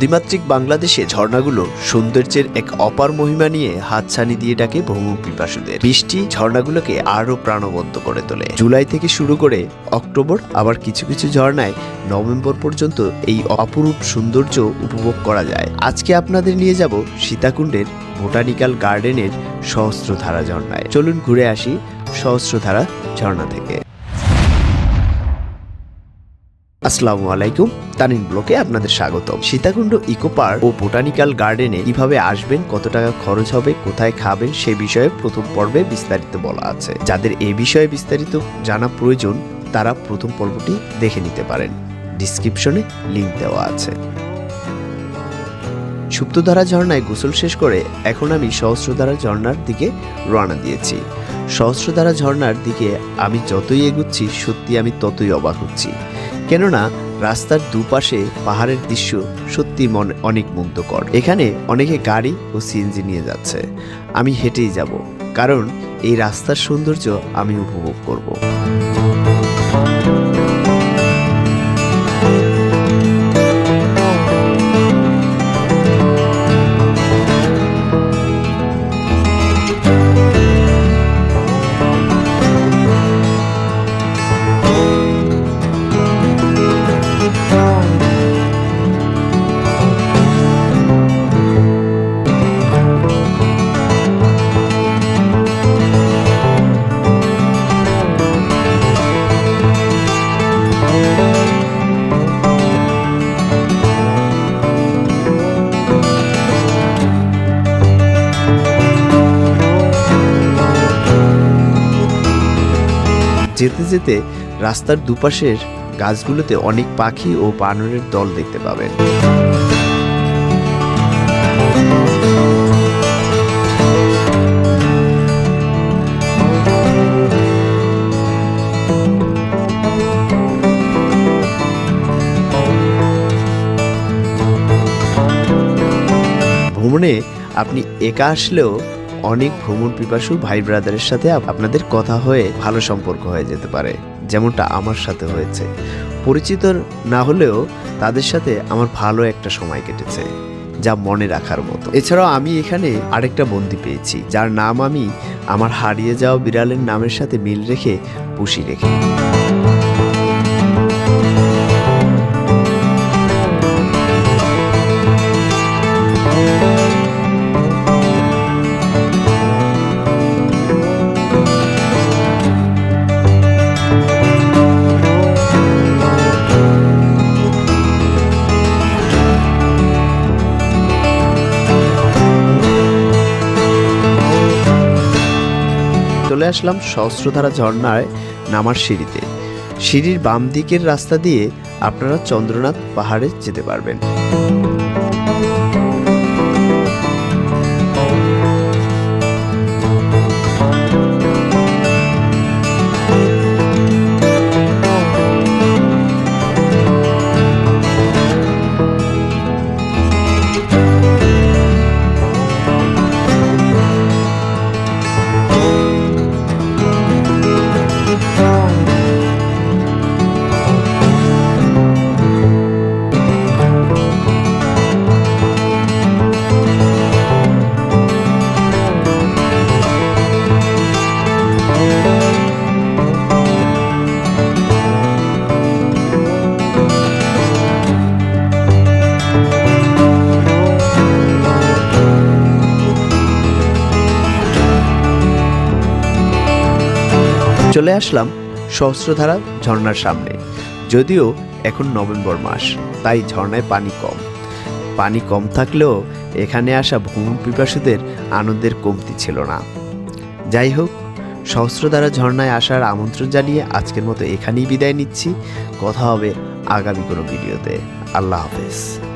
নদীমাতৃক বাংলাদেশে ঝর্ণাগুলো সৌন্দর্যের এক অপার মহিমা নিয়ে হাতছানি দিয়ে ডাকে ভ্রমণ পিপাসুদের। বৃষ্টি ঝর্ণাগুলোকে আরও প্রাণবন্ত করে তোলে। জুলাই থেকে শুরু করে অক্টোবর, আবার কিছু কিছু ঝর্ণায় নভেম্বর পর্যন্ত এই অপরূপ সৌন্দর্য উপভোগ করা যায়। আজকে আপনাদের নিয়ে যাব সীতাকুণ্ডের বোটানিক্যাল গার্ডেনের সহস্রধারা ঝর্ণায়। চলুন ঘুরে আসি সহস্রধারা ঝর্ণা থেকে। আসসালামু আলাইকুম, তানিন ব্লকে আপনাদের স্বাগত সীতাকুণ্ড ইকো পার্ক ও বোটানিক্যাল গার্ডেনে কীভাবে আসবেন, কত টাকা খরচ হবে, কোথায় খাবেন, সে বিষয়ে প্রথম পর্বে বিস্তারিত বলা আছে। যাদের এ বিষয়ে বিস্তারিত জানা প্রয়োজন, তারা প্রথম পর্বটি দেখে নিতে পারেন। ডিসক্রিপশনে লিংক দেওয়া আছে। সুপ্তধারা ঝর্ণায় গোসল শেষ করে এখন আমি সহস্রধারা ঝর্ণার দিকে রওনা দিয়েছি। সহস্রধারা ঝর্ণার দিকে আমি যতই এগুচ্ছি, সত্যি আমি ততই অবাক হচ্ছি। কেননা রাস্তার দুপাশে পাহাড়ের দৃশ্য সত্যি মন অনেক মুগ্ধকর। এখানে অনেকে গাড়ি ও সিএনজি নিয়ে যাচ্ছে। আমি হেঁটেই যাব, কারণ এই রাস্তার সৌন্দর্য আমি উপভোগ করব। যেতে যেতে রাস্তার দুপাশের গাছগুলোতে অনেক পাখি ও বানরের দল দেখতে পাবেন। ভ্রমণে আপনি একা আসলেও অনেক ভ্রমণ পিপাসু ভাই ব্রাদারের সাথে আপনাদের কথা হয়ে ভালো সম্পর্ক হয়ে যেতে পারে, যেমনটা আমার সাথে হয়েছে। পরিচিত না হলেও তাদের সাথে আমার ভালো একটা সময় কেটেছে, যা মনে রাখার মতো। এছাড়াও আমি এখানে আরেকটা বন্দি পেয়েছি, যার নাম আমি আমার হারিয়ে যাওয়া বিড়ালের নামের সাথে মিল রেখে পুষি রেখে। চলে আসলাম সহস্রধারা ঝর্ণায় নামার সিঁড়িতে। সিঁড়ির বাম দিকের রাস্তা দিয়ে আপনারা চন্দ্রনাথ পাহাড়ে যেতে পারবেন। চলে আসলাম সহস্রধারা ঝর্ণার সামনে। যদিও এখন নভেম্বর মাস, তাই ঝর্ণায় পানি কম। পানি কম থাকলেও এখানে আসা ভ্রমণ পিপাসুদের আনন্দের কমতি ছিল না। যাই হোক, সহস্রধারা ঝর্ণায় আসার আমন্ত্রণ জানিয়ে আজকের মতো এখানেই বিদায় নিচ্ছি। কথা হবে আগামী কোনো ভিডিওতে। আল্লাহ হাফেজ।